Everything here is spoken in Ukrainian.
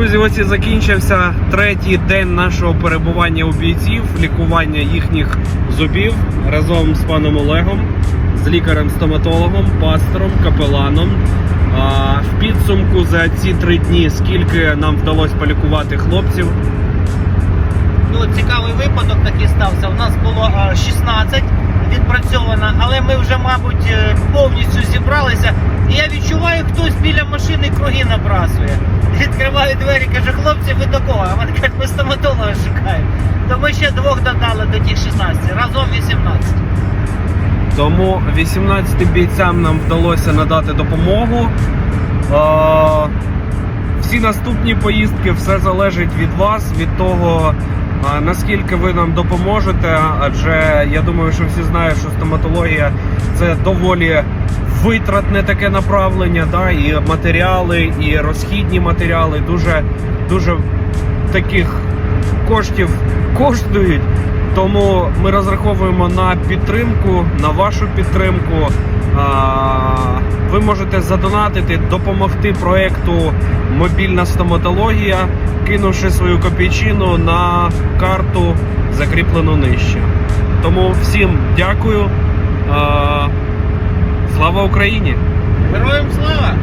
Друзі, ось і закінчився третій день нашого перебування у бійців, лікування їхніх зубів разом з паном Олегом, з лікарем-стоматологом, пастором, капеланом. В підсумку за ці три дні скільки нам вдалося полікувати хлопців. Ну, цікавий випадок такий стався. У нас було 16 мабуть, е, повністю зібралися. І я відчуваю, хтось біля машини круги набрасує. Відкриваю двері, каже, хлопці, ви до кого? А вони кажуть, ми стоматолога шукаємо. То ми ще двох додали до тих 16, разом 18. Тому 18 бійцям нам вдалося надати допомогу. Всі наступні поїздки все залежить від вас, від того, наскільки ви нам допоможете. Адже я думаю, що всі знають, що стоматологія це доволі витратне таке направлення, да, і матеріали, і розхідні матеріали дуже, дуже таких коштів коштують. Тому ми розраховуємо на підтримку, на вашу підтримку. Ви можете задонатити, допомогти проекту Мобільна стоматологія, кинувши свою копійчину на карту, закріплену нижче. Тому всім дякую. Слава Україні! Героям слава!